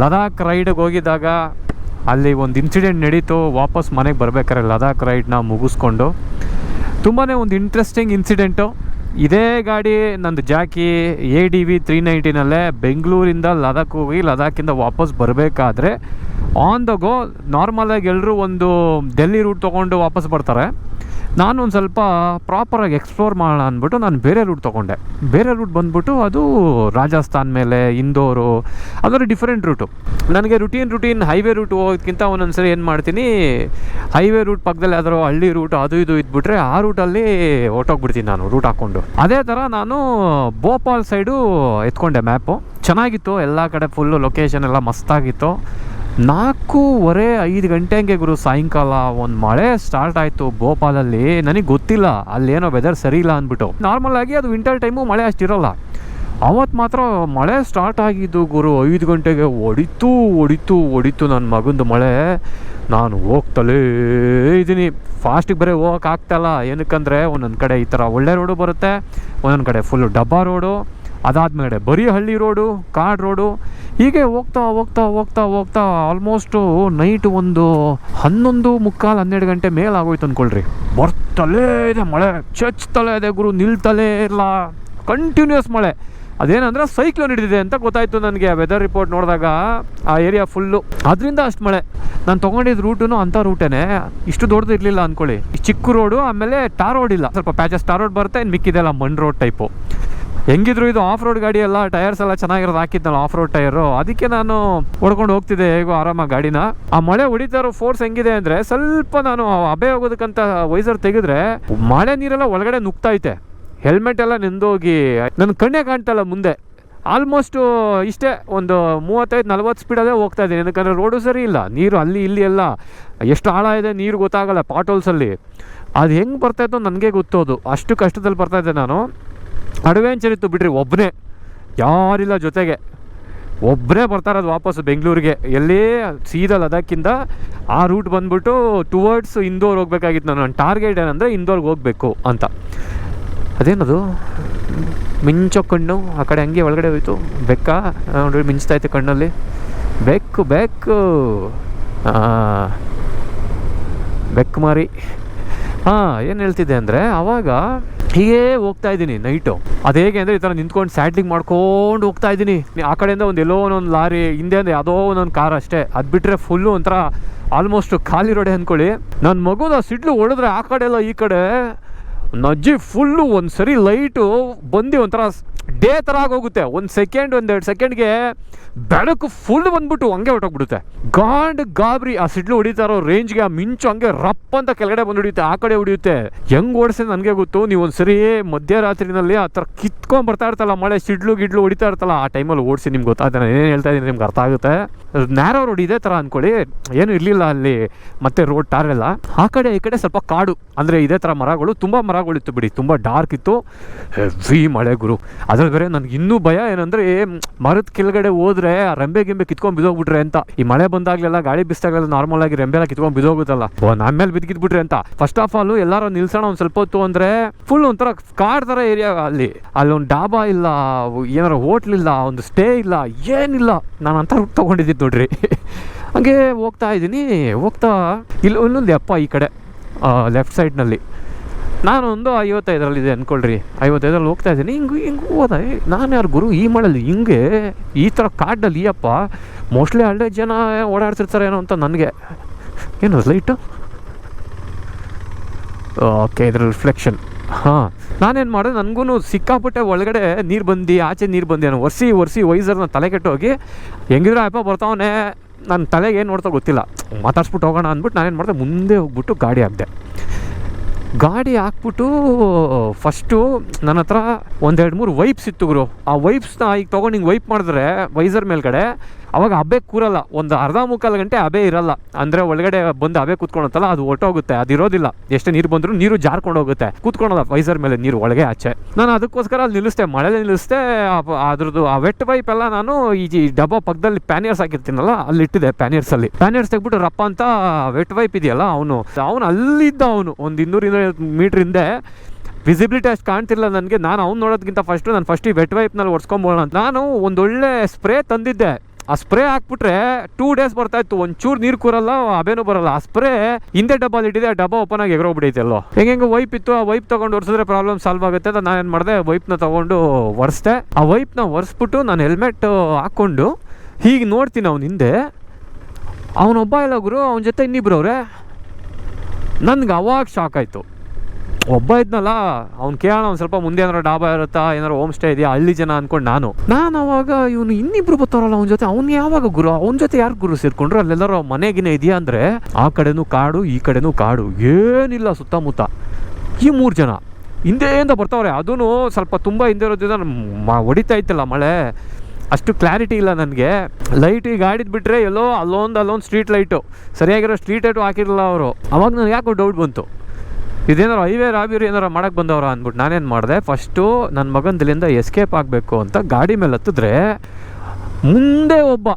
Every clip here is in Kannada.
ಲದಾಖ್ ರೈಡ್ಗೆ ಹೋಗಿದ್ದಾಗ ಅಲ್ಲಿ ಒಂದು ಇನ್ಸಿಡೆಂಟ್ ನಡೀತು. ವಾಪಸ್ ಮನೆಗೆ ಬರ್ಬೇಕಾದ್ರೆ ಲದಾಖ್ ರೈಡ್ನ ಮುಗಿಸ್ಕೊಂಡು. ತುಂಬಾ ಒಂದು ಇಂಟ್ರೆಸ್ಟಿಂಗ್ ಇನ್ಸಿಡೆಂಟು ಇದೇ ಗಾಡಿ ನಂದು ಜಾಕಿ ಎ ಡಿ ವಿ ತ್ರೀ ನೈಂಟಿನಲ್ಲೇ ಬೆಂಗಳೂರಿಂದ ಲದಾಖ್ ಹೋಗಿ ಲದಾಖಿಂದ ವಾಪಸ್ ಬರಬೇಕಾದ್ರೆ ಆನ್ ದ ಗೋ ನಾರ್ಮಲಾಗಿ ಎಲ್ಲರೂ ಒಂದು ಡೆಲ್ಲಿ ರೂಟ್ ತೊಗೊಂಡು ವಾಪಸ್ ಬರ್ತಾರೆ. ನಾನು ಒಂದು ಸ್ವಲ್ಪ ಪ್ರಾಪರಾಗಿ ಎಕ್ಸ್ಪ್ಲೋರ್ ಮಾಡೋಣ ಅಂದ್ಬಿಟ್ಟು ನಾನು ಬೇರೆ ರೂಟ್ ತೊಗೊಂಡೆ. ಬೇರೆ ರೂಟ್ ಬಂದ್ಬಿಟ್ಟು ಅದು ರಾಜಸ್ಥಾನ್ ಮೇಲೆ, ಇಂದೋರು ಅದರ ಡಿಫ್ರೆಂಟ್ ರೂಟು ನನಗೆ ರುಟೀನ್ ರುಟೀನ್ ಹೈವೇ ರೂಟ್ ಹೋಗೋದಕ್ಕಿಂತ ಒಂದೊಂದ್ಸರಿ ಏನು ಮಾಡ್ತೀನಿ ಹೈವೇ ರೂಟ್ ಪಕ್ಕದಲ್ಲಿ ಯಾವ್ದಾರು ಹಳ್ಳಿ ರೂಟ್ ಅದು ಇದು ಇದ್ಬಿಟ್ರೆ ಆ ರೂಟಲ್ಲಿ ಹೊಟ್ಟೋಗ್ಬಿಡ್ತೀನಿ ನಾನು ರೂಟ್ ಹಾಕ್ಕೊಂಡು. ಅದೇ ಥರ ನಾನು ಭೋಪಾಲ್ ಸೈಡು ಎತ್ಕೊಂಡೆ ಮ್ಯಾಪು ಚೆನ್ನಾಗಿತ್ತು, ಎಲ್ಲ ಕಡೆ ಫುಲ್ಲು ಲೊಕೇಶನ್ ಎಲ್ಲ ಮಸ್ತಾಗಿತ್ತು. ನಾಲ್ಕೂವರೆ ಐದು ಗಂಟೆ ಹಂಗೆ ಗುರು, ಸಾಯಂಕಾಲ ಒಂದು ಮಳೆ ಸ್ಟಾರ್ಟ್ ಆಯಿತು. ಭೋಪಾಲಲ್ಲಿ ನನಗೆ ಗೊತ್ತಿಲ್ಲ, ಅಲ್ಲೇನೋ ವೆದರ್ ಸರಿ ಇಲ್ಲ ಅಂದ್ಬಿಟ್ಟು. ನಾರ್ಮಲ್ ಆಗಿ ಅದು ವಿಂಟರ್ ಟೈಮು ಮಳೆ ಅಷ್ಟಿರಲ್ಲ ಅವತ್ತು ಮಾತ್ರ ಮಳೆ ಸ್ಟಾರ್ಟ್ ಆಗಿದ್ದು ಗುರು, ಐದು ಗಂಟೆಗೆ ಒಡಿತು ಒಡಿತು ಒಡಿತು ನನ್ನ ಮಗಂದು ಮಳೆ. ನಾನು ಹೋಗ್ತಲೇ ಇದ್ದೀನಿ. ಫಾಸ್ಟಿಗೆ ಬರೀ ಹೋಗೋಕ್ಕಾಗ್ತಲ್ಲ ಏನಕ್ಕಂದರೆ ಒಂದೊಂದು ಕಡೆ ಈ ಥರ ಒಳ್ಳೆ ರೋಡು ಬರುತ್ತೆ, ಒಂದೊಂದು ಕಡೆ ಫುಲ್ಲು ಡಬ್ಬಾ ರೋಡು ಅದಾದಮೇಲೆ ಬರೀ ಹಳ್ಳಿ ರೋಡು ಕಾಡು ರೋಡು ಹೀಗೆ ಹೋಗ್ತಾ ಹೋಗ್ತಾ ಹೋಗ್ತಾ ಹೋಗ್ತಾ ಆಲ್ಮೋಸ್ಟು ನೈಟ್ ಒಂದು ಹನ್ನೊಂದು ಮುಕ್ಕಾಲು ಹನ್ನೆರಡು ಗಂಟೆ ಮೇಲೆ ಆಗೋಯ್ತು ಅಂದ್ಕೊಳ್ರಿ ಬರ್ತಲೇ ಇದೆ ಮಳೆ, ಚಚ್ತಲೇ ಇದೆ ಗುರು, ನಿಲ್ತಲೇ ಇಲ್ಲ ಕಂಟಿನ್ಯೂಸ್ ಮಳೆ. ಅದೇನಂದ್ರೆ ಸೈಕ್ಲೋನ್ ಹಿಡಿದಿದೆ ಅಂತ ಗೊತ್ತಾಯ್ತು ನನಗೆ ವೆದರ್ ರಿಪೋರ್ಟ್ ನೋಡಿದಾಗ. ಆ ಏರಿಯಾ ಫುಲ್ಲು ಅದರಿಂದ ಅಷ್ಟು ಮಳೆ. ನಾನು ತೊಗೊಂಡಿದ್ದ ರೂಟೂ ಅಂಥ ರೂಟೇನೆ ಇಷ್ಟು ದೊಡ್ಡದು ಇರಲಿಲ್ಲ ಅಂದ್ಕೊಳ್ಳಿ ಚಿಕ್ಕ ರೋಡು ಆಮೇಲೆ ಟಾರ್ ರೋಡ್ ಇಲ್ಲ. ಸ್ವಲ್ಪ ಪ್ಯಾಚಸ್ ಟಾರ್ ರೋಡ್ ಬರುತ್ತೆ ಇನ್ನು ಮಿಕ್ಕಿದೆಲ್ಲ ಮಣ್ ರೋಡ್ ಟೈಪು ಹೆಂಗಿದ್ರು ಇದು ಆಫ್ ರೋಡ್ ಗಾಡಿ ಎಲ್ಲ ಟೈರ್ಸ್ ಎಲ್ಲ ಚೆನ್ನಾಗಿರೋದು ಹಾಕಿದ್ನಲ್ಲ ಆಫ್ ರೋಡ್ ಟೈರು. ಅದಕ್ಕೆ ನಾನು ಹೊಡ್ಕೊಂಡು ಹೋಗ್ತಿದ್ದೆ ಹೇಗೋ ಆರಾಮಾಗಿ ಗಾಡಿನ. ಆ ಮಳೆ ಹೊಡಿತಾ ಇರೋ ಫೋರ್ಸ್ ಹೆಂಗಿದೆ ಅಂದ್ರೆ ಸ್ವಲ್ಪ ನಾನು ಅಬೆ ಹೋಗೋದಕ್ಕಂತ ವೈಸರ್ ತೆಗೆದ್ರೆ ಮಳೆ ನೀರೆಲ್ಲ ಒಳಗಡೆ ನುಗ್ತೈತೆ ಹೆಲ್ಮೆಟ್ ಎಲ್ಲ ನೆಂದೋಗಿ, ನನ್ನ ಕಣ್ಣೇ ಕಾಣ್ತಲ್ಲ ಮುಂದೆ. ಆಲ್ಮೋಸ್ಟ್ ಇಷ್ಟೇ ಒಂದು ಮೂವತ್ತೈದು, ನಲ್ವತ್ತು ಸ್ಪೀಡಲ್ಲೇ ಹೋಗ್ತಾ ಇದ್ದೀನಿ. ಯಾಕಂದರೆ ರೋಡು ಸರಿ ಇಲ್ಲ, ನೀರು ಅಲ್ಲಿ, ಇಲ್ಲಿ ಎಲ್ಲ. ಎಷ್ಟು ಆಳ ಇದೆ, ನೀರು ಗೊತ್ತಾಗಲ್ಲ ಪಾಟೋಲ್ಸಲ್ಲಿ ಅದು ಹೆಂಗೆ ಬರ್ತಾಯಿತ್ತು ನನಗೆ ಗೊತ್ತೋದು. ಅಷ್ಟು ಕಷ್ಟದಲ್ಲಿ ಬರ್ತಾಯಿದ್ದೆ ನಾನು. ಅಡ್ವೆಂಚರ್ ಇತ್ತು ಬಿಡ್ರಿ ಒಬ್ಬನೇ ಯಾರಿಲ್ಲ ಜೊತೆಗೆ. ಒಬ್ಬರೇ ಬರ್ತಾರದು ವಾಪಸ್ಸು ಬೆಂಗಳೂರಿಗೆ. ಎಲ್ಲಿ ಸೀದಾ ಲದಾಖಿಂದ ಆ ರೂಟ್ ಬಂದ್ಬಿಟ್ಟು ಟುವರ್ಡ್ಸ್ ಇಂದೋರ್ ಹೋಗ್ಬೇಕಾಗಿತ್ತು ನಾನು. ನನ್ನ ಟಾರ್ಗೆಟ್ ಏನಂದರೆ ಇಂದೋರ್ಗೆ ಹೋಗಬೇಕು ಅಂತ. ಅದೇನದು? ಮಿಂಚೋ ಕಣ್ಣು, ಆ ಕಡೆ ಹಂಗೆ ಒಳಗಡೆ ಹೋಯಿತು. ಬೆಕ್ಕ ಮಿಂಚ್ತಾ ಇತ್ತು ಕಣ್ಣಲ್ಲಿ. ಬೆಕ್ಕು ಬೆಕ್ಕು. ಬೆಕ್ಕು ಮಾರಿ. ಹಾಂ, ಏನು ಹೇಳ್ತಿದ್ದೆ ಅಂದರೆ ಆವಾಗ ಹೀಗೇ ಹೋಗ್ತಾ ಇದ್ದೀನಿ ನೈಟು. ಅದು ಹೇಗೆ ಅಂದರೆ ಈ ಥರ ನಿಂತ್ಕೊಂಡು ಸ್ಯಾಂಡ್ಲಿಂಗ್ ಮಾಡ್ಕೊಂಡು ಹೋಗ್ತಾ ಇದ್ದೀನಿ. ಆ ಕಡೆಯಿಂದ ಒಂದು ಎಲ್ಲೋ ಒಂದೊಂದು ಲಾರಿ, ಹಿಂದೆ ಅಂದರೆ ಯಾವುದೋ ಒಂದೊಂದು ಕಾರ್ ಅಷ್ಟೇ. ಅದು ಬಿಟ್ಟರೆ ಫುಲ್ಲು ಒಂಥರ ಆಲ್ಮೋಸ್ಟ್ ಖಾಲಿ ರೋಡೆ ಅಂದ್ಕೊಳ್ಳಿ ನನ್ನ ಮಗುನ ಸಿಡ್ಲು ಹೊಡೆದ್ರೆ ಆ ಕಡೆ ಎಲ್ಲ ಈ ಕಡೆ. ನಜ್ಜಿ ಫುಲ್ಲು ಒಂದು ಸರಿ ಲೈಟು ಬಂದು ಒಂಥರ ಡೇ ಥರ ಆಗೋಗುತ್ತೆ ಒಂದು ಸೆಕೆಂಡ್ ಒಂದೆರಡು ಸೆಕೆಂಡ್ಗೆ ಬೆಳಕು ಫುಲ್ ಬಂದ್ಬಿಟ್ಟು ಹಂಗೆ ಹೊಟ್ಟೋಗ್ಬಿಡುತ್ತೆ ಗಾಂಡ್ ಗಾಬ್ರಿ ಆ ಸಿಡ್ಲು ಹೊಡಿತಾ ಇರೋ ರೇಂಜ್ಗೆ ಆ ಮಿಂಚು ಹಂಗೆ ರಪ್ ಅಂತ ಕೆಳಗಡೆ ಬಂದು ಹೊಡಿಯುತ್ತೆ ಆ ಕಡೆ ಹೊಡಿಯುತ್ತೆ. ಹೆಂಗ್ ಓಡಿಸಿ ನನಗೆ ಗೊತ್ತು. ನೀವು ಒಂದು ಸರಿ ಮಧ್ಯರಾತ್ರಿನಲ್ಲಿ ಆ ಥರ ಕಿತ್ಕೊಂಡು ಬರ್ತಾ ಇರ್ತಲ್ಲ ಮಳೆ, ಸಿಡ್ಲು ಗಿಡ್ಲು ಹೊಡಿತಾ ಇರ್ತಲ್ಲ ಆ ಟೈಮಲ್ಲಿ ಓಡಿಸಿ ನಿಮ್ಗೆ ಗೊತ್ತಾಗ ನಾನು ಏನು ಹೇಳ್ತಾ ಇದ್ದೀನಿ ನಿಮ್ಗೆ ಅರ್ಥ ಆಗುತ್ತೆ. ನ್ಯಾರೋ ರೋಡ್ ಇದೇ ಥರ ಅಂದ್ಕೊಳ್ಳಿ ಏನು ಇರಲಿಲ್ಲ ಅಲ್ಲಿ ಮತ್ತೆ ರೋಡ್ ಟಾರ್ ಎಲ್ಲ. ಆ ಕಡೆ, ಈ ಕಡೆ ಸ್ವಲ್ಪ ಕಾಡು. ಅಂದರೆ ಇದೇ ಥರ ಮರಗಳು. ತುಂಬ ಮರಗಳಿತ್ತು ಬಿಡಿ. ತುಂಬ ಡಾರ್ಕ್ ಇತ್ತು. ಹೆವಿ ಮಳೆ ಗುರು. ಅದ್ರ ಬೇರೆ ನನಗೆ ಇನ್ನೂ ಭಯ ಏನಂದರೆ ಮರದ ಕೆಳಗಡೆ ಹೋದ್ರೆ ರೆಂಬೆ ಗಿಂಬೆ ಕಿತ್ಕೊಂಡು ಬಿದ್ದೋಗ್ಬಿಟ್ರೆ ಅಂತ. ಈ ಮಳೆ ಬಂದಾಗಲೆಲ್ಲ, ಗಾಳಿ ಬಿಸಿದಾಗಲೆಲ್ಲ ನಾರ್ಮಲ್ ಆಗಿ ರೆಂಬೆ ಎಲ್ಲ ಕಿತ್ಕೊಂಡು ಬಿದ್ದೋಗುತ್ತಲ್ಲ ಓ ನಮ್ಮ ಮೇಲೆ ಬಿದ್ದಿದ್ಬಿಟ್ರೆ ಅಂತ. ಫಸ್ಟ್ ಆಫ್ ಆಲ್ ಎಲ್ಲಾರು ನಿಲ್ಸೋಣ ಒಂದು ಸ್ವಲ್ಪ ಹೊತ್ತು ಅಂದರೆ ಫುಲ್ ಒಂಥರ ಕಾಡ್ ಥರ ಏರಿಯಾ ಅಲ್ಲಿ. ಅಲ್ಲಿ ಒಂದು ಡಾಬಾ ಇಲ್ಲ, ಏನಾರು ಹೋಟ್ಲ್ ಇಲ್ಲ, ಒಂದು ಸ್ಟೇ ಇಲ್ಲ, ಏನಿಲ್ಲ. ನಾನು ಅಂತ ರೂಟ್ ತೊಗೊಂಡಿದ್ದಿದ್ದು ನೋಡ್ರಿ. ಹಂಗೆ ಹೋಗ್ತಾ ಇದ್ದೀನಿ. ಹೋಗ್ತಾ, ಇಲ್ಲಿ ಇನ್ನೊಂದು ಅಪ್ಪ ಈ ಕಡೆ ಲೆಫ್ಟ್ ಸೈಡ್ನಲ್ಲಿ ನಾನೊಂದು ಐವತ್ತೈದರಲ್ಲಿದೆ ಅಂದ್ಕೊಳ್ರಿ ಐವತ್ತೈದರಲ್ಲಿ ಹೋಗ್ತಾ ಇದ್ದೀನಿ. ಹಿಂಗೆ ಹಿಂಗೆ ಹೋದ. ನಾನು ಯಾರು ಗುರು, ಈ ಮಳಲ್ಲಿ ಹಿಂಗೆ, ಈ ಥರ ಕಾಡಲ್ಲಿ ಅಪ್ಪ ಮೋಸ್ಟ್ಲಿ ಹಳ್ಳಿ ಜನ ಓಡಾಡ್ತಿರ್ತಾರೇನೋ ಅಂತ ನನಗೆ. ಏನು ಲೈಟು ಓಕೆ ಇದ್ರ ರಿಫ್ಲೆಕ್ಷನ್ ಹಾಂ, ನಾನೇನು ಮಾಡಿದೆ ನನಗೂ ಸಿಕ್ಕಾಪಟ್ಟೆ ಒಳಗಡೆ ನೀರು ಬಂದು, ಆಚೆ ನೀರು ಬಂದು ನಾನು ಒರೆಸಿ ಒರೆಸಿ ವೈಸರ್ನ ತಲೆ ಕೆಟ್ಟೋಗಿ ಹೆಂಗಿದ್ರೆ ಅಪ್ಪ ಬರ್ತಾವನೆ ನನ್ನ ತಲೆಗೆ ಏನು ನೋಡ್ತಾ ಗೊತ್ತಿಲ್ಲ, ಮಾತಾಡ್ಸ್ಬಿಟ್ಟು ಹೋಗೋಣ ಅಂದ್ಬಿಟ್ಟು ನಾನೇನು ಮಾಡಿದೆ, ಮುಂದೆ ಹೋಗ್ಬಿಟ್ಟು ಗಾಡಿ ಹಾಕಿದೆ. ಗಾಡಿ ಹಾಕ್ಬಿಟ್ಟು, ಫಸ್ಟು ನನ್ನ ಹತ್ರ ಒಂದೆರಡು ಮೂರು ವೈಪ್ಸ್ ಇತ್ತು ಗುರು. ಆ ವೈಪ್ಸ್ನ ಈಗ ತೊಗೊಂಡು ಹಿಂಗೆ ವೈಪ್ ಮಾಡಿದ್ರೆ ವೈಸರ್ ಮೇಲ್ಗಡೆ ಅವಾಗ ಹಬೆ ಕೂರಲ್ಲ. ಒಂದು ಅರ್ಧ ಮುಕ್ಕಾಲು ಗಂಟೆ ಹಬೆ ಇರಲ್ಲ. ಅಂದರೆ ಒಳಗಡೆ ಬಂದು ಹಬೆ ಕೂತ್ಕೊಳತ್ತಲ್ಲ, ಅದು ಹೊಟ್ಟೋಗುತ್ತೆ ಅದು ಇರೋದಿಲ್ಲ. ಎಷ್ಟೇ ನೀರು ಬಂದರೂ ನೀರು ಜಾರ್ಕೊಂಡು ಹೋಗುತ್ತೆ. ಕೂತ್ಕೊಳಲ್ಲ ವೈಸರ್ ಮೇಲೆ ನೀರು ಒಳಗೆ ಆಚೆ. ನಾನು ಅದಕ್ಕೋಸ್ಕರ ಅಲ್ಲಿ ನಿಲ್ಲಿಸ್ದೆ ಮಳೆ ನಿಲ್ಲಿಸ್ದೆ ಆ- ಅದ್ರದ್ದು ಆ ವೆಟ್ ಪೈಪ್ ಎಲ್ಲ ನಾನು ಈ ಡಬ್ಬ ಪಕ್ಕದಲ್ಲಿ ಪ್ಯಾನಿಯರ್ಸ್ ಹಾಕಿರ್ತೀನಲ್ಲ, ಅಲ್ಲಿ ಇಟ್ಟಿದ್ದೆ ಪ್ಯಾನಿಯರ್ಸಲ್ಲಿ ಪ್ಯಾನಿಯರ್ಸ್ ತೆಗ್ಬಿಟ್ಟು ರಪ್ಪ ಅಂತ ವೆಟ್ ಪೈಪ್ ಇದೆಯಲ್ಲ ಅವನು. ಅವನು ಅಲ್ಲಿದ್ದ ಅವನು. ಒಂದು ಇನ್ನೂರಿಂದ ಮೀಟ್ರ್ ಹಿಂದೆ ವಿಸಿಬಿಲಿಟಿ ಅಷ್ಟು ಕಾಣ್ತಿಲ್ಲ ನನಗೆ. ನಾನು ಅವ್ನು ನೋಡೋದಕ್ಕಿಂತ ಫಸ್ಟು ನಾನು ಫಸ್ಟ್ ಈ ವೆಟ್ ವೈಪ್ನಲ್ಲಿ ಒಡ್ಸ್ಕೊಂಬೋಣ ಅಂತ. ನಾನು ಒಂದೊಳ್ಳೆ ಸ್ಪ್ರೇ ತಂದಿದ್ದೆ. ಆ ಸ್ಪ್ರೇ ಹಾಕ್ಬಿಟ್ರೆ ಟೂ ಡೇಸ್ ಬರ್ತಾ ಇತ್ತು, ಒಂಚೂರು ನೀರು ಕೂರಲ್ಲ ಅಬೇನು ಬರಲ್ಲ. ಆ ಸ್ಪ್ರೇ ಹಿಂದೆ ಡಬ್ಬಲ್ಲಿ ಇಟ್ಟಿದೆ, ಆ ಡಬ್ಬ ಓಪನ್ ಆಗಿ ಎಗರೋಗ್ಬಿಟ್ಟೈತೆ ಎಲ್ಲೋ. ವೈಪ್ ಇತ್ತು, ಆ ವೈಪ್ ತಗೊಂಡು ಒರ್ಸಿದ್ರೆ ಪ್ರಾಬ್ಲಮ್ ಸಾಲ್ವ್ ಆಗುತ್ತೆ ಅಂತ ನಾನು ಏನು ಮಾಡಿದೆ ವೈಪ್ನ ತಗೊಂಡು ಒರೆಸ್ದೆ. ಆ ವೈಪ್ನ ಒರೆಸ್ಬಿಟ್ಟು ನಾನು ಹೆಲ್ಮೆಟ್ ಹಾಕ್ಕೊಂಡು, ಹೀಗೆ ನೋಡ್ತೀನಿ ಅವ್ನ ಹಿಂದೆ. ಅವನೊಬ್ಬ ಇಲ್ಲ ಗುರು, ಅವನ ಜೊತೆ ಇನ್ನಿಬ್ರು ನನಗೆ ನನ್ಗೆ ಅವಾಗ ಶಾಕ್ ಆಯಿತು. ಒಬ್ಬ ಇದ್ನಲ್ಲ, ಅವ್ನು ಕೇಳೋಣ ಒಂದು ಸ್ವಲ್ಪ ಮುಂದೆ ಏನಾರು ಡಾಬಾ ಇರುತ್ತಾ ಏನಾರು ಹೋಮ್ ಸ್ಟೇ ಇದೆಯಾ, ಹಳ್ಳಿ ಜನ ಅನ್ಕೊಂಡು ನಾನು. ನಾನು ಅವಾಗ ಇವನು ಇನ್ನಿಬ್ರು ಬರ್ತಾರಲ್ಲ ಅವನ ಜೊತೆ, ಅವ್ನು ಯಾವಾಗ ಗುರು, ಅವ್ನ ಜೊತೆ ಯಾರು ಗುರು ಸೇರ್ಕೊಂಡ್ರು? ಅಲ್ಲೆಲ್ಲರೂ ಮನೆಗಿನ ಇದೆಯಾ ಅಂದರೆ, ಆ ಕಡೆನೂ ಕಾಡು, ಈ ಕಡೆನೂ ಕಾಡು, ಏನಿಲ್ಲ ಸುತ್ತಮುತ್ತ. ಈ ಮೂರು ಜನ. ಹಿಂದೆಯಿಂದ ಬರ್ತಾವ್ರೆ ಅದೂ ಸ್ವಲ್ಪ ತುಂಬ ಹಿಂದೆ ಇರೋದ್ರಿಂದ ಮ- ಹೊಡಿತಾ ಇತ್ತಲ್ಲ ಮಳೆ. ಅಷ್ಟು ಕ್ಲಾರಿಟಿ ಇಲ್ಲ ನನಗೆ. ಲೈಟ್ ಈಗ ಗಾಡಿದ್ ಬಿಟ್ಟರೆ ಎಲ್ಲೋ ಅಲ್ಲೊಂದು ಅಲ್ಲೊಂದು ಸ್ಟ್ರೀಟ್ ಲೈಟು ಸರಿಯಾಗಿರೋ ಸ್ಟ್ರೀಟ್ ಲೈಟು ಹಾಕಿರಲ್ಲ ಅವರು. ಅವಾಗ ನನಗೆ ಯಾಕೋ ಡೌಟ್ ಬಂತು. ಇದೇನಾರು ಹೈವೇ ರಾಬಿರು ಏನಾರು ಮಾಡಕ್ಕೆ ಬಂದವ್ರ ಅಂದ್ಬಿಟ್ಟು ನಾನೇನು ಮಾಡಿದೆ, ಫಸ್ಟು ನನ್ನ ಮಗಂದಲ್ಲಿಂದ ಎಸ್ಕೇಪ್ ಆಗಬೇಕು ಅಂತ ಗಾಡಿ ಮೇಲೆ ಹತ್ತಿದ್ರೆ ಮುಂದೆ ಒಬ್ಬ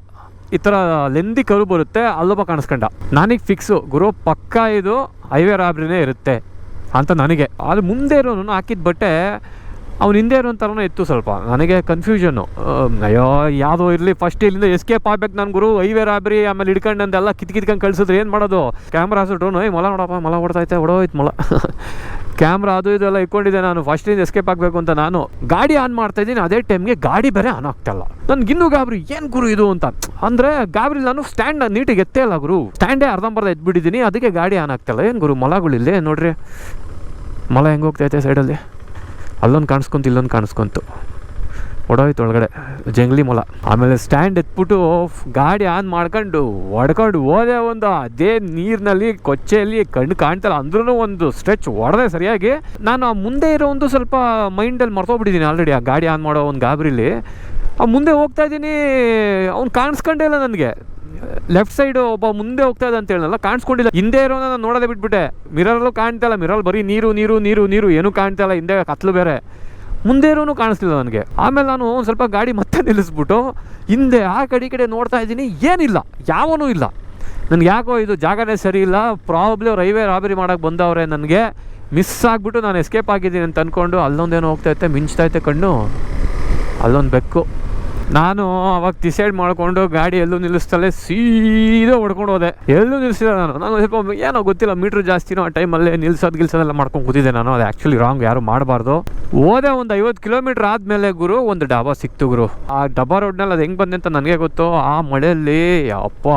ಈ ಥರ ಲೆಂದಿ ಕರು ಬರುತ್ತೆ, ಅಲ್ಲೊಬ್ಬ ಕಾಣಿಸ್ಕೊಂಡ. ನನಗೆ ಫಿಕ್ಸು ಗುರು, ಪಕ್ಕ ಇದು ಹೈವೇ ರಾಬ್ರಿನೇ ಇರುತ್ತೆ ಅಂತ ನನಗೆ. ಅದು ಮುಂದೆ ಇರೋನು ಹಾಕಿದ ಬಟ್ಟೆ ಅವ್ನು ಹಿಂದೆ ಇರೋ ಥರನೂ ಇತ್ತು ಸ್ವಲ್ಪ. ನನಗೆ ಕನ್ಫ್ಯೂಷನ್ನು ಅಯ್ಯೋ, ಯಾವುದೋ ಇರಲಿ ಫಸ್ಟ್ ಇಲ್ಲಿಂದ ಎಸ್ಕೇಪ್ ಆಗ್ಬೇಕು ನನ್ನ ಗುರು. ಹೈವೇ ರಾಬ್ರಿ ಆಮೇಲೆ ಹಿಡ್ಕೊಂಡಂದೆಲ್ಲ ಕಿತ್ ಕಿತ್ಕೊಂಡು ಕಳ್ಸಿದ್ರೆ ಏನು ಮಾಡೋದು? ಕ್ಯಾಮ್ರಾ ಹಾಸಿಟ್ರು ಏಯ್, ಮೊಲ ನೋಡಪ್ಪ, ಮೊಲ ಹೊಡ್ತೈತೆ ಹೊಡೋಯ್ತು ಮೊಲ. ಕ್ಯಾಮ್ರಾ ಅದು ಇದೆಲ್ಲ ಇಟ್ಕೊಂಡಿದ್ದೆ ನಾನು. ಫಸ್ಟಿಂದ ಎಸ್ಕೇಪ್ ಆಗಬೇಕು ಅಂತ ನಾನು ಗಾಡಿ ಆನ್ ಮಾಡ್ತಾ ಇದ್ದೀನಿ. ಅದೇ ಟೈಮ್ಗೆ ಗಾಡಿ ಬೇರೆ ಆನ್ ಆಗ್ತಾಯಿಲ್ಲ ನನ್ಗಿನ್ನೂ ಗಾಬರಿ, ಏನು ಗುರು ಇದು? ಅಂತ. ಅಂದರೆ ಗಾಬರಿ ನಾನು ಸ್ಟ್ಯಾಂಡ್ ನೀಟಿಗೆ ಎತ್ತೇ ಇಲ್ಲ ಗುರು. ಸ್ಟ್ಯಾಂಡೇ ಅರ್ಧಂಬರ್ಧ ಎತ್ಬಿಟ್ಟಿದ್ದೀನಿ. ಅದಕ್ಕೆ ಗಾಡಿ ಆನ್ ಆಗ್ತಲ್ಲ ಏನು ಗುರು ಮೊಲಗಳಿಲ್ಲೇ ನೋಡ್ರಿ. ಮೊಲ ಹೆಂಗೆ ಹೋಗ್ತೈತೆ ಸೈಡಲ್ಲಿ ಅಲ್ಲೊಂದು ಕಾಣಿಸ್ಕೊಂತು, ಇಲ್ಲೊಂದು ಕಾಣಿಸ್ಕೊಂತು. ಒಡೋಯ್ತು ಒಳಗಡೆ, ಜಂಗ್ಲಿ ಮೊಲ. ಆಮೇಲೆ ಸ್ಟ್ಯಾಂಡ್ ಎತ್ಬಿಟ್ಟು ಗಾಡಿ ಆನ್ ಮಾಡ್ಕೊಂಡು ಒಡ್ಕೊಂಡು ಹೋದೆ ಒಂದು, ಅದೇ ನೀರಿನಲ್ಲಿ, ಕೊಚ್ಚೆಯಲ್ಲಿ ಕಣ್ಣು ಕಾಣ್ತಲ್ಲ ಅಂದ್ರೂ ಒಂದು ಸ್ಟ್ರೆಚ್ ಹೊಡೆದೆ ಸರಿಯಾಗಿ. ನಾನು ಆ ಮುಂದೆ ಇರೋ ಒಂದು ಸ್ವಲ್ಪ ಮೈಂಡಲ್ಲಿ ಮರ್ತೋಗ್ಬಿಟ್ಟಿದ್ದೀನಿ ಆಲ್ರೆಡಿ ಆ ಗಾಡಿ ಆನ್ ಮಾಡೋ ಒಂದು ಗಾಬರಿಲಿ. ಆ ಮುಂದೆ ಹೋಗ್ತಾ ಇದ್ದೀನಿ, ಅವ್ನು ಕಾಣಿಸ್ಕೊಂಡೇ ಇಲ್ಲ ನನಗೆ. ಲೆಫ್ಟ್ ಸೈಡ್ ಒಬ್ಬ ಮುಂದೆ ಹೋಗ್ತಾ ಇದೆ ಅಂತ ಹೇಳಲ್ಲ ಕಾಣಿಸ್ಕೊಂಡಿಲ್ಲ. ಹಿಂದೆ ಇರೋನ ನಾನು ನೋಡೋದೇ ಬಿಟ್ಬಿಟ್ಟೆ. ಮಿರರಲ್ಲೂ ಕಾಣ್ತಾ ಇಲ್ಲ ಮಿರಲ್ ಬರೀ ನೀರು ನೀರು ನೀರು ನೀರು, ಏನೂ ಕಾಣ್ತಾ ಇಲ್ಲ, ಹಿಂದೆ ಕತ್ಲು ಬೇರೆ. ಮುಂದೆ ಇರೋನು ಕಾಣಿಸ್ತಿಲ್ಲ ನನಗೆ. ಆಮೇಲೆ ನಾನು ಒಂದು ಸ್ವಲ್ಪ ಗಾಡಿ ಮತ್ತೆ ನಿಲ್ಲಿಸ್ಬಿಟ್ಟು ಹಿಂದೆ ಆ ಕಡೆ ಕಡೆ ನೋಡ್ತಾ ಇದ್ದೀನಿ, ಏನಿಲ್ಲ, ಯಾವನೂ ಇಲ್ಲ. ನನಗೆ ಯಾಕೋ ಇದು ಜಾಗನೇ ಸರಿ ಇಲ್ಲ ಪ್ರಾಬ್ಲಿ ಅವ್ರು ಹೈವೇ ರಾಬರಿ ಮಾಡೋಕ್ಕೆ ಬಂದವ್ರೆ ನನಗೆ. ಮಿಸ್ ಆಗಿಬಿಟ್ಟು ನಾನು ಎಸ್ಕೇಪ್ ಆಗಿದ್ದೀನಿ ಅಂತ ಅಂದ್ಕೊಂಡು ಅಲ್ಲೊಂದೇನೋ ಮಿಂಚ್ತಾ ಇತ್ತೆ ಕಣ್ಣು. ಅಲ್ಲೊಂದು ಬೆಕ್ಕು. ನಾನು ಅವಾಗ ಡಿಸೈಡ್ ಮಾಡಿಕೊಂಡು ಗಾಡಿ ಎಲ್ಲೂ ನಿಲ್ಲಿಸ್ತಲೇ ಸೀದಾ ಹೊಡ್ಕೊಂಡು ಹೋದೆ. ಎಲ್ಲೂ ನಿಲ್ಲಿಸಿದೆ ನಾನು. ನಾನು ಸ್ವಲ್ಪ ಏನೋ ಗೊತ್ತಿಲ್ಲ ಮೀಟ್ರ್ ಜಾಸ್ತಿನೋ ಆ ಟೈಮಲ್ಲೇ ನಿಲ್ಸೋದು ಗಿಲ್ಸೋದೆಲ್ಲ ಮಾಡ್ಕೊಂಡು ಕೂತಿದ್ದೆ ನಾನು. ಅದು ಆ್ಯಕ್ಚುಲಿ ರಾಂಗ್ ಯಾರು ಮಾಡಬಾರ್ದು. ಹೋದೆ ಒಂದು ಐವತ್ತು ಕಿಲೋಮೀಟ್ರ್ ಆದಮೇಲೆ ಗುರು, ಒಂದು ಡಾಬಾ ಸಿಕ್ತು ಗುರು. ಆ ಡಬ್ಬಾ ರೋಡ್ನಲ್ಲಿ ಅದು ಹೆಂಗೆ ಬಂದೆ ಅಂತ ನನಗೆ ಗೊತ್ತು. ಆ ಮಳೆಯಲ್ಲಿ ಅಪ್ಪ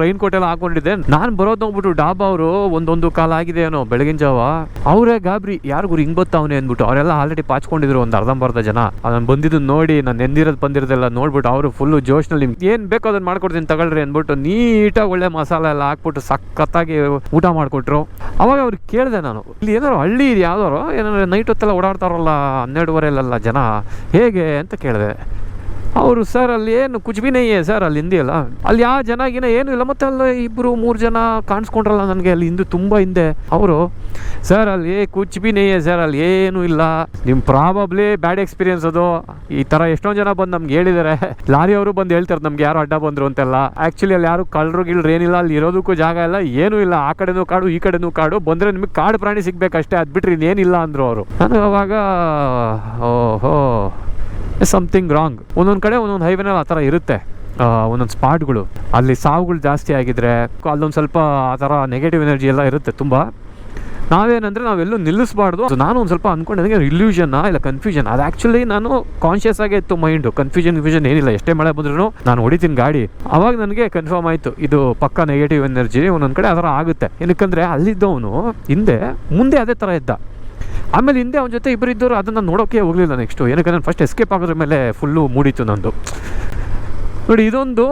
ರೈನ್ ಕೋಟ್ ಎಲ್ಲ ಹಾಕೊಂಡಿದ್ದೆ. ನಾನು ಬರೋದು ನೋಡ್ಬಿಟ್ಟು ಡಾಬಾ ಅವರು ಒಂದೊಂದು ಕಾಲ ಆಗಿದೆ ಏನೋ, ಬೆಳಗಿನ ಜಾವ. ಅವರೇ ಗಾಬ್ರಿ, ಯಾರು ಗುರು ಹಿಂಗೆ ಗೊತ್ತವನೇ ಅಂದ್ಬಿಟ್ಟು, ಅವರೆಲ್ಲ ಆಲ್ರೆಡಿ ಪಾಚ್ಕೊಂಡಿದ್ರು ಒಂದು ಅರ್ಧಂಬರ್ಧ ಜನ. ನಾನು ಬಂದಿದ್ದು ನೋಡಿ, ನಾನು ಎಂದಿರೋದು ಬಂದಿರೋದೆಲ್ಲ ನೋಡ್ಬಿಟ್ಟು ಅವರು ಫುಲ್ಲು ಜೋಶ್ನಲ್ಲಿ, ಏನು ಬೇಕೋ ಅದನ್ನು ಮಾಡ್ಕೊಡ್ತೀನಿ ತಗೊಳ್ರಿ ಅಂದ್ಬಿಟ್ಟು ನೀಟಾಗಿ ಒಳ್ಳೆ ಮಸಾಲೆ ಎಲ್ಲ ಹಾಕ್ಬಿಟ್ಟು ಸಖತ್ತಾಗಿ ಊಟ ಮಾಡಿಕೊಟ್ರು. ಅವಾಗ ಅವ್ರು ಕೇಳಿದೆ ನಾನು, ಇಲ್ಲಿ ಏನಾರು ಹಳ್ಳಿ ಇದು ಯಾವ್ದಾರು ಏನಾರು ನೈಟ್ ಹೊತ್ತೆಲ್ಲ ಓಡಾಡ್ತಾರಲ್ಲ ಹನ್ನೆರಡುವರೆಲ್ಲ ಜನ? ಹೇಗೆ? ಅಂತ ಕೇಳಿದೆ. ಅವರು ಸರ್, ಅಲ್ಲಿ ಏನು ಕುಚ್ಬಿನಯ್ಯೆ ಸರ್, ಅಲ್ಲಿ ಹಿಂದಿಯಲ್ಲ ಅಲ್ಲಿ? ಯಾವ ಜನ ಏನು ಇಲ್ಲ, ಮತ್ತೆ ಅಲ್ಲಿ ಇಬ್ಬರು ಮೂರು ಜನ ಕಾಣಿಸ್ಕೊಂಡ್ರಲ್ಲ ನನಗೆ, ಅಲ್ಲಿ ಹಿಂದೆ ತುಂಬ ಹಿಂದೆ. ಅವರು, ಸರ್, ಅಲ್ಲಿ ಕುಚ್ಬಿನಯ್ಯೆ ಸರ್, ಅಲ್ಲಿ ಏನು ಇಲ್ಲ. ನಿಮ್ಮ ಪ್ರಾಬಬ್ಲಿ ಬ್ಯಾಡ್ ಎಕ್ಸ್ಪೀರಿಯನ್ಸ್ ಅದು. ಈ ಥರ ಎಷ್ಟೊಂದು ಜನ ಬಂದು ನಮ್ಗೆ ಹೇಳಿದ್ದಾರೆ ಲಾರಿ ಅವರು ಬಂದು ಹೇಳ್ತಾರೆ ನಮ್ಗೆ, ಯಾರು ಅಡ್ಡ ಬಂದರು? ಅಂತೆಲ್ಲ. ಆ್ಯಕ್ಚುಲಿ ಅಲ್ಲಿ ಯಾರು ಕಳ್ಳರು ಗಿಳ್ರು ಏನಿಲ್ಲ, ಅಲ್ಲಿ ಇರೋದಕ್ಕೂ ಜಾಗ ಇಲ್ಲ, ಏನೂ ಇಲ್ಲ. ಆ ಕಡೆನೂ ಕಾಡು, ಈ ಕಡೆನೂ ಕಾಡು. ಬಂದರೆ ನಿಮಗೆ ಕಾಡು ಪ್ರಾಣಿ ಸಿಗ್ಬೇಕಷ್ಟೇ, ಅದು ಬಿಟ್ರೆ ಇನ್ನೇನಿಲ್ಲ ಅಂದ್ರು ಅವರು. ನಾನು ಅವಾಗ, ಓಹೋ. ಸಮಥಿಂಗ್ ರಾಂಗ್ ಒಂದೊಂದು ಕಡೆ, ಒಂದೊಂದು ಹೈವೇನಲ್ಲಿ ಆ ಥರ ಇರುತ್ತೆ. ಒಂದೊಂದು ಸ್ಪಾಟ್ಗಳು ಅಲ್ಲಿ ಸಾವುಗಳು ಜಾಸ್ತಿ ಆಗಿದ್ರೆ, ಅಲ್ಲೊಂದು ಸ್ವಲ್ಪ ಆ ಥರ ನೆಗೆಟಿವ್ ಎನರ್ಜಿ ಎಲ್ಲ ಇರುತ್ತೆ ತುಂಬ. ನಾವೇನಂದರೆ ನಾವೆಲ್ಲೂ ನಿಲ್ಲಿಸಬಾರ್ದು. ನಾನು ಒಂದು ಸ್ವಲ್ಪ ಅಂದ್ಕೊಂಡು ನನಗೆ ಇಲ್ಯೂಷನ್ನ ಇಲ್ಲ ಕನ್ಫ್ಯೂಷನ್ ಅದು ಆ್ಯಕ್ಚುಲಿ ನಾನು ಕಾನ್ಷಿಯಸ್ ಆಗೇ ಇತ್ತು ಮೈಂಡು ಕನ್ಫ್ಯೂಷನ್ ಕನ್ಫ್ಯೂಷನ್ ಏನಿಲ್ಲ. ಎಷ್ಟೇ ಮಳೆ ಬಂದ್ರೂ ನಾನು ಹೊಡಿತೀನಿ ಗಾಡಿ. ಅವಾಗ ನನಗೆ ಕನ್ಫರ್ಮ್ ಆಯಿತು. ಇದು ಪಕ್ಕ ನೆಗೆಟಿವ್ ಎನರ್ಜಿ ಒಂದೊಂದು ಕಡೆ ಆ ಥರ ಆಗುತ್ತೆ. ಏನಕ್ಕಂದರೆ, ಅಲ್ಲಿದ್ದವನು ಹಿಂದೆ, ಮುಂದೆ ಅದೇ ಥರ ಇದ್ದ. ಆಮೇಲೆ ಹಿಂದೆ ಅವನ ಜೊತೆ ಇಬ್ಬರು ಇದ್ದವರು ಅದನ್ನು ನೋಡೋಕ್ಕೆ ಹೋಗಲಿಲ್ಲ ನೆಕ್ಸ್ಟು ಏನಕ್ಕೆ ನಾನು ಫಸ್ಟ್ ಎಸ್ಕೇಪ್ ಆಗೋದ್ರ ಮೇಲೆ ಫುಲ್ಲು ಮೂಡಿತ್ತು ನಂದು. ನೋಡಿ, ಇದೊಂದು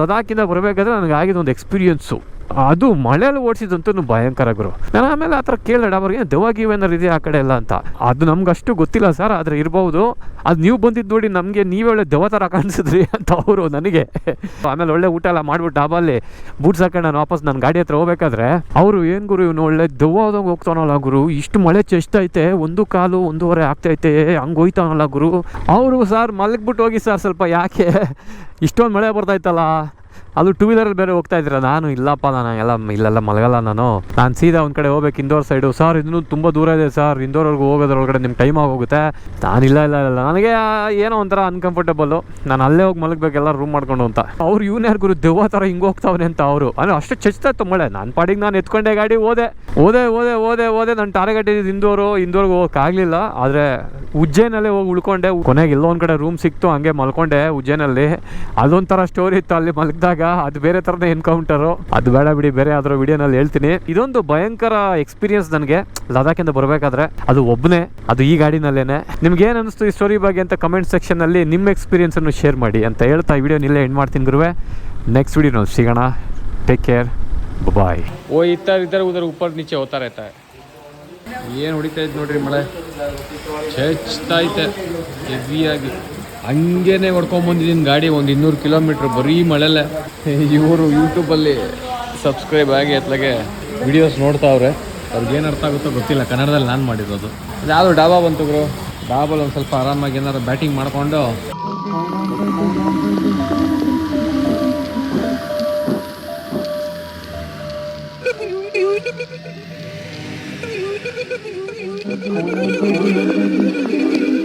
ಲದಾಖಿಂದ ಬರಬೇಕಾದ್ರೆ ನನಗೆ ಆಗಿದ್ದು ಒಂದು ಎಕ್ಸ್ಪೀರಿಯನ್ಸು ಅದು ಮಳೆಯಲ್ಲಿ ಓಡಿಸಿದಂತೂ ಭಯಂಕರ ಗುರು. ನಾನು ಆಮೇಲೆ ಆ ಥರ ಕೇಳಿದೆ ಅವ್ರಿಗೆ ದೆವ್ವ ಗಿವ್ ಆ ಕಡೆ ಎಲ್ಲ ಅಂತ. ಅದು ನಮ್ಗೆ ಅಷ್ಟು ಗೊತ್ತಿಲ್ಲ ಸರ್, ಆದರೆ ಇರ್ಬೋದು. ಅದು ನೀವು ಬಂದಿದ್ದು ನೋಡಿ ನಮಗೆ ನೀವೇ ಒಳ್ಳೆ ದೆವ್ವ ಥರ ಕಾಣಿಸಿದ್ರಿ ಅಂತ ಅವರು ನನಗೆ. ಆಮೇಲೆ ಒಳ್ಳೆ ಊಟ ಎಲ್ಲ ಮಾಡ್ಬಿಟ್ಟು ಡಾಬಲ್ಲಿ ಬೂಟ್ಸ್ ಹಾಕೊಂಡು ನಾನು ವಾಪಸ್ ನನ್ನ ಗಾಡಿ ಹತ್ರ ಹೋಗ್ಬೇಕಾದ್ರೆ ಅವರು ಏನು ಗುರು ಇವನು ಒಳ್ಳೆ ದೆವ್ವದಂಗೆ ಹೋಗ್ತಾನಲ್ಲ ಗುರು. ಇಷ್ಟು ಮಳೆ ಚೆಷ್ಟೈತೆ ಒಂದು ಕಾಲು ಒಂದೂವರೆ ಆಗ್ತೈತೆ ಹಂಗೆ ಹೋಯ್ತಾನಲ್ಲ ಗುರು. ಅವರು ಸರ್ ಮಲಗ್ಬಿಟ್ಟು ಹೋಗಿ ಸರ್ ಸ್ವಲ್ಪ ಯಾಕೆ? ಇಷ್ಟೊಂದು ಮಳೆ ಬರ್ತಾಯ್ತಲ್ಲ ಅದು ಟೂ ವೀಲರ್ ಬೇರೆ ಹೋಗ್ತಾ ಇದ್ದೀರಾ? ನಾನು ಇಲ್ಲಪ್ಪ ನಾನು ಎಲ್ಲ ಇಲ್ಲೆಲ್ಲ ಮಲಗಲ್ಲ ನಾನು. ನಾನು ಸೀದಾ ಒಂದು ಕಡೆ ಹೋಗ್ಬೇಕು ಇಂದೋರ್ ಸೈಡು ಸರ್ ಇನ್ನೂ ತುಂಬ ದೂರ ಇದೆ ಸರ್ ಇಂದೋರ್ವರೆಗೂ ಹೋಗೋದ್ರೊಳಗಡೆ ನಿಮ್ಮ ಟೈಮ್ ಆಗೋಗುತ್ತೆ. ನಾನು ಇಲ್ಲ ಇಲ್ಲ ಇಲ್ಲ. ನನಗೆ ಏನೋ ಒಂಥರ ಅನ್ಕಂಫರ್ಟಬಲ್ಲು ನಾನು ಅಲ್ಲೇ ಹೋಗಿ ಮಲಗಬೇಕೆಲ್ಲ ರೂಮ್ ಮಾಡ್ಕೊಂಡು ಅಂತ. ಅವ್ರು ಇವನ್ ಗುರು ದೆವ್ವ ಥರ ಹಿಂಗೆ ಹೋಗ್ತಾವನೆ ಅಂತ ಅವರು. ಅಂದರೆ ಅಷ್ಟು ಚಚ್ತಾ ಮಳೆ. ನಾನು ಪಾಡಿಗೆ ನಾನು ಎತ್ಕೊಂಡೆ ಗಾಡಿ, ಹೋದೆ. ಓದೆ ಓದೆ ಓದೆ ಓದೆ ನನ್ನ ಟಾರ್ಗೆಟ್ ಇದ್ದಿದ್ದು ಇಂದೋರು ಇಂದೋರ್ಗೆ ಹೋಗೋಕ್ಕಾಗಲಿಲ್ಲ ಆದರೆ ಉಜ್ಜೇನಲ್ಲೇ ಹೋಗಿ ಉಳ್ಕೊಂಡೆ. ಕೊನೆಗೆ ಎಲ್ಲೋ ಒಂದು ಕಡೆ ರೂಮ್ ಸಿಕ್ತು, ಹಂಗೆ ಮಲ್ಕೊಂಡೆ ಉಜ್ಜೈನಲ್ಲಿ. ಅದೊಂಥರ ಸ್ಟೋರಿ ಇತ್ತು ಅಲ್ಲಿ ಮಲಗಿದಾಗ ಅದು ಬೇರೆ ಥರನೇ ಎನ್ಕೌಂಟರು ಅದು ಬೇಡ ಬಿಡಿ ಬೇರೆ ಯಾವ್ದಾರ ವಿಡಿಯೋನಲ್ಲಿ ಹೇಳ್ತೀನಿ ಇದೊಂದು ಭಯಂಕರ ಎಕ್ಸ್ಪೀರಿಯನ್ಸ್ ನನಗೆ ಲದಾಖಿಂದ ಬರಬೇಕಾದ್ರೆ ಅದು ಒಬ್ಬನೇ ಅದು ಈ ಗಾಡಿನಲ್ಲೇನೆ ನಿಮ್ಗೆ ಏನು ಅನಿಸ್ತು ಈ ಸ್ಟೋರಿ ಬಗ್ಗೆ ಅಂತ ಕಮೆಂಟ್ ಸೆಕ್ಷನಲ್ಲಿ ನಿಮ್ಮ ಎಕ್ಸ್ಪೀರಿಯನ್ಸನ್ನು ಶೇರ್ ಮಾಡಿ ಅಂತ ಹೇಳ್ತಾ ಈ ವಿಡಿಯೋ ನಿಲ್ಲೇ ಎಂಡ್ ಮಾಡ್ತೀನಿ ಗುರುವೆ ನೆಕ್ಸ್ಟ್ ವಿಡಿಯೋನಲ್ಲಿ ಸಿಗೋಣ ಟೇಕ್ ಕೇರ್ ಬಾಯ್ वो इधर इधर उधर ऊपर नीचे होता रहता है ಏನು ಹೊಡಿತಾ ಇತ್ತು ನೋಡ್ರಿ ಮಳೆ ಚಚ್ತಾ ಐತೆ ಹೆವಿಯಾಗಿ ಹಂಗೇನೆ ಹೊಡ್ಕೊಂಬಂದಿದ್ದೀನಿ ಗಾಡಿ, ಒಂದು ಇನ್ನೂರು ಕಿಲೋಮೀಟ್ರ್ ಬರೀ ಮಳೆಲೆ. ಇವರು ಯೂಟ್ಯೂಬಲ್ಲಿ ಸಬ್ಸ್ಕ್ರೈಬ್ ಆಗಿ ಅತ್ಲಾಗೆ ವಿಡಿಯೋಸ್ ನೋಡ್ತಾವ್ರೆ. ಅವ್ರಿಗೆ ಏನು ಅರ್ಥ ಆಗುತ್ತೋ ಗೊತ್ತಿಲ್ಲ, ಕನ್ನಡದಲ್ಲಿ ನಾನು ಮಾಡಿರೋದು. ಯಾವುದು ಡಾಬಾ ಬಂತು ಗುರು ಡಾಬಲ್ ಒಂದು ಸ್ವಲ್ಪ ಆರಾಮಾಗಿ ಏನಾದ್ರು ಬ್ಯಾಟಿಂಗ್ ಮಾಡಿಕೊಂಡು.